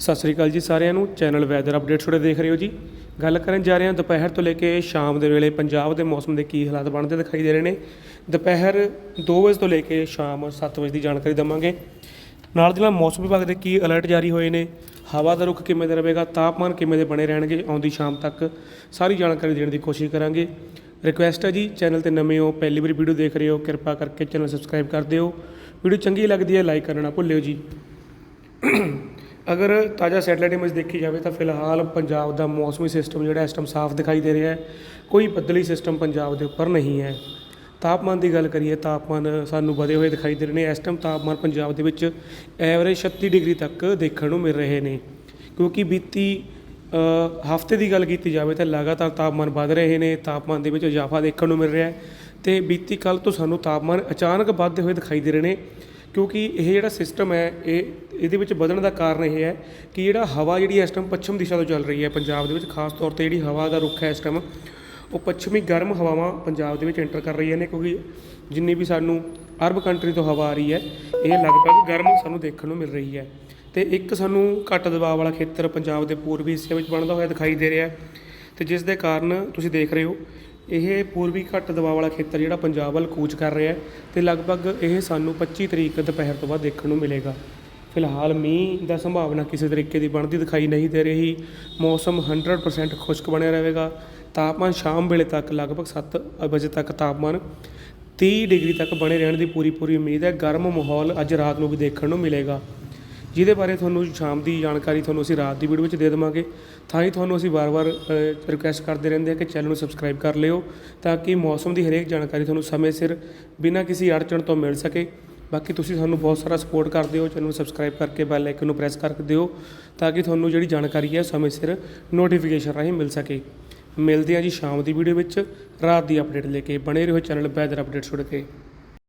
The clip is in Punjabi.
ਸਤਿ ਸ੍ਰੀ ਅਕਾਲ ਜੀ ਸਾਰਿਆਂ ਨੂੰ। ਚੈਨਲ ਵੈਦਰ ਅਪਡੇਟਸ ਤੁਹਾਡੇ ਦੇਖ ਰਹੇ ਹੋ ਜੀ। ਗੱਲ ਕਰਨ ਜਾ ਰਹੇ ਹਾਂ ਦੁਪਹਿਰ ਤੋਂ ਲੈ ਕੇ ਸ਼ਾਮ ਦੇ ਵੇਲੇ ਪੰਜਾਬ ਦੇ ਮੌਸਮ ਦੇ ਕੀ ਹਾਲਾਤ ਬਣਦੇ ਦਿਖਾਈ ਦੇ ਰਹੇ ਨੇ। ਦੁਪਹਿਰ 2 ਵਜੇ ਤੋਂ ਲੈ ਕੇ ਸ਼ਾਮ 7 ਵਜੇ ਦੀ ਜਾਣਕਾਰੀ ਦਵਾਂਗੇ। ਨਾਲ ਦੀ ਨਾਲ ਮੌਸਮ ਵਿਭਾਗ ਦੇ ਕੀ ਅਲਰਟ ਜਾਰੀ ਹੋਏ ਨੇ। ਹਵਾ ਦਾ ਰੁਖ ਕਿਵੇਂ ਦਾ ਰਹੇਗਾ, ਤਾਪਮਾਨ ਕਿਵੇਂ ਦੇ ਬਣੇ ਰਹਿਣਗੇ, ਆਉਂਦੀ ਸ਼ਾਮ ਤੱਕ ਸਾਰੀ ਜਾਣਕਾਰੀ ਦੇਣ ਦੀ ਕੋਸ਼ਿਸ਼ ਕਰਾਂਗੇ। ਰਿਕੁਐਸਟ ਹੈ ਜੀ ਚੈਨਲ ਤੇ ਨਵੇਂ ਹੋ, ਪਹਿਲੀ ਵਾਰੀ ਵੀਡੀਓ ਦੇਖ ਰਹੇ ਹੋ, ਕਿਰਪਾ ਕਰਕੇ ਚੈਨਲ ਸਬਸਕ੍ਰਾਈਬ ਕਰ ਦਿਓ। ਵੀਡੀਓ ਚੰਗੀ ਲੱਗਦੀ ਹੈ ਲਾਈਕ ਕਰਨਾ ਨਾ ਭੁੱਲਿਓ ਜੀ। ਅਗਰ ਤਾਜ਼ਾ ਸੈਟਲਾਈਟ ਇਮੇਜ ਦੇਖੀ ਜਾਵੇ ਤਾਂ ਫਿਲਹਾਲ ਪੰਜਾਬ ਦਾ ਮੌਸਮੀ ਸਿਸਟਮ ਜਿਹੜਾ ਇਸ ਟਾਈਮ ਸਾਫ਼ ਦਿਖਾਈ ਦੇ ਰਿਹਾ ਹੈ। ਕੋਈ ਬੱਦਲੀ ਸਿਸਟਮ ਪੰਜਾਬ ਦੇ ਉੱਪਰ ਨਹੀਂ ਹੈ। ਤਾਪਮਾਨ ਦੀ ਗੱਲ ਕਰੀਏ, ਤਾਪਮਾਨ ਸਾਨੂੰ ਵਧੇ ਹੋਏ ਦਿਖਾਈ ਦੇ ਰਹੇ ਨੇ। ਇਸ ਟਾਈਮ ਤਾਪਮਾਨ ਪੰਜਾਬ ਦੇ ਵਿੱਚ ਐਵਰੇਜ 36 ਡਿਗਰੀ ਤੱਕ ਦੇਖਣ ਨੂੰ ਮਿਲ ਰਹੇ ਨੇ। ਕਿਉਂਕਿ ਬੀਤੀ ਹਫ਼ਤੇ ਦੀ ਗੱਲ ਕੀਤੀ ਜਾਵੇ ਤਾਂ ਲਗਾਤਾਰ ਤਾਪਮਾਨ ਵਧ ਰਹੇ ਨੇ। ਤਾਪਮਾਨ ਦੇ ਵਿੱਚ ਇਜ਼ਾਫਾ ਦੇਖਣ ਨੂੰ ਮਿਲ ਰਿਹਾ ਹੈ ਤੇ ਬੀਤੀ ਕੱਲ ਤੋਂ ਸਾਨੂੰ ਤਾਪਮਾਨ ਅਚਾਨਕ ਵੱਧਦੇ ਹੋਏ ਦਿਖਾਈ ਦੇ ਰਹੇ ਨੇ। ਕਿਉਂਕਿ ਇਹ ਜਿਹੜਾ ਸਿਸਟਮ ਹੈ, ਇਹ ਇਹਦੇ ਵਿੱਚ ਵਧਣ ਦਾ ਕਾਰਨ ਇਹ ਹੈ ਕਿ ਜਿਹੜਾ ਹਵਾ ਜਿਹੜੀ ਇਸ ਟਾਈਮ ਪੱਛਮ ਦਿਸ਼ਾ ਤੋਂ ਚੱਲ ਰਹੀ ਹੈ ਪੰਜਾਬ ਦੇ ਵਿੱਚ, ਖਾਸ ਤੌਰ ਤੇ ਜਿਹੜੀ ਹਵਾ ਦਾ ਰੁੱਖ ਹੈ ਇਸ ਟਾਈਮ ਉਹ ਪੱਛਮੀ ਗਰਮ ਹਵਾਵਾਂ ਪੰਜਾਬ ਦੇ ਵਿੱਚ ਐਂਟਰ ਕਰ ਰਹੀਆਂ ਨੇ ਕਿਉਂਕਿ ਜਿੰਨੀ ਵੀ ਸਾਨੂੰ ਅਰਬ ਕੰਟਰੀ ਤੋਂ ਹਵਾ ਆ ਰਹੀ ਹੈ, ਇਹ ਲਗਭਗ ਗਰਮ ਸਾਨੂੰ ਦੇਖਣ ਨੂੰ ਮਿਲ ਰਹੀ ਹੈ। ਤੇ ਇੱਕ ਸਾਨੂੰ ਘੱਟ ਦਬਾਅ ਵਾਲਾ ਖੇਤਰ ਪੰਜਾਬ ਦੇ ਪੂਰਬੀ ਹਿੱਸੇ ਵਿੱਚ ਬਣਦਾ ਹੋਇਆ ਦਿਖਾਈ ਦੇ ਰਿਹਾ ਹੈ। ਤੇ ਜਿਸ ਦੇ ਕਾਰਨ ਤੁਸੀਂ ਦੇਖ ਰਹੇ ਹੋ ਇਹ ਪੂਰਬੀ ਘੱਟ ਦਬਾਅ ਵਾਲਾ ਖੇਤਰ ਜਿਹੜਾ ਪੰਜਾਬ ਵੱਲ ਕੂਚ ਕਰ ਰਿਹਾ ਅਤੇ ਲਗਭਗ ਇਹ ਸਾਨੂੰ 25 ਤਰੀਕ ਦੁਪਹਿਰ ਤੋਂ ਬਾਅਦ ਦੇਖਣ ਨੂੰ ਮਿਲੇਗਾ। ਫਿਲਹਾਲ ਮੀਂਹ ਦਾ ਸੰਭਾਵਨਾ ਕਿਸੇ ਤਰੀਕੇ ਦੀ ਬਣਦੀ ਦਿਖਾਈ ਨਹੀਂ ਦੇ ਰਹੀ। ਮੌਸਮ 100% ਖੁਸ਼ਕ ਬਣਿਆ ਰਹੇਗਾ। ਤਾਪਮਾਨ ਸ਼ਾਮ ਵੇਲੇ ਤੱਕ ਲਗਭਗ 7 ਵਜੇ ਤੱਕ ਤਾਪਮਾਨ 30 ਡਿਗਰੀ ਤੱਕ ਬਣੇ ਰਹਿਣ ਦੀ ਪੂਰੀ ਪੂਰੀ ਉਮੀਦ ਹੈ। ਗਰਮ ਮਾਹੌਲ ਅੱਜ ਰਾਤ ਨੂੰ ਵੀ ਦੇਖਣ ਨੂੰ ਮਿਲੇਗਾ। ਜਿਹਦੇ ਬਾਰੇ ਤੁਹਾਨੂੰ ਸ਼ਾਮ ਦੀ ਜਾਣਕਾਰੀ ਤੁਹਾਨੂੰ ਅਸੀਂ ਰਾਤ ਦੀ ਵੀਡੀਓ ਵਿੱਚ ਦੇ ਦੇਵਾਂਗੇ। ਤਾਂ ਹੀ ਤੁਹਾਨੂੰ ਅਸੀਂ ਵਾਰ-ਵਾਰ ਰਿਕੁਐਸਟ ਕਰਦੇ ਰਹਿੰਦੇ ਹਾਂ ਕਿ ਚੈਨਲ ਨੂੰ ਸਬਸਕ੍ਰਾਈਬ ਕਰ ਲਿਓ ਤਾਂ ਕਿ ਮੌਸਮ ਦੀ ਹਰੇਕ ਜਾਣਕਾਰੀ ਤੁਹਾਨੂੰ ਸਮੇਂ ਸਿਰ ਬਿਨਾਂ ਕਿਸੇ ਅੜਚਣ ਤੋਂ ਮਿਲ ਸਕੇ। ਬਾਕੀ ਤੁਸੀਂ ਸਾਨੂੰ ਬਹੁਤ ਸਾਰਾ ਸਪੋਰਟ ਕਰਦੇ ਹੋ ਚੈਨਲ ਨੂੰ ਸਬਸਕ੍ਰਾਈਬ ਕਰਕੇ ਬੈਲ ਆਈਕਨ ਨੂੰ ਪ੍ਰੈਸ ਕਰ ਦਿਓ ਤਾਂ ਕਿ ਤੁਹਾਨੂੰ ਜਿਹੜੀ ਜਾਣਕਾਰੀ ਹੈ ਸਮੇਂ ਸਿਰ ਨੋਟੀਫਿਕੇਸ਼ਨ ਰਾਹੀਂ ਮਿਲ ਸਕੇ। ਮਿਲਦੇ ਹਾਂ ਜੀ ਸ਼ਾਮ ਦੀ ਵੀਡੀਓ ਵਿੱਚ। ਰਾਤ ਦੀ ਅਪਡੇਟ ਲੈ ਕੇ ਬਣੇ ਰਹੋ ਚੈਨਲ ਵੈਦਰ ਅਪਡੇਟ ਛੁੱਟ ਕੇ।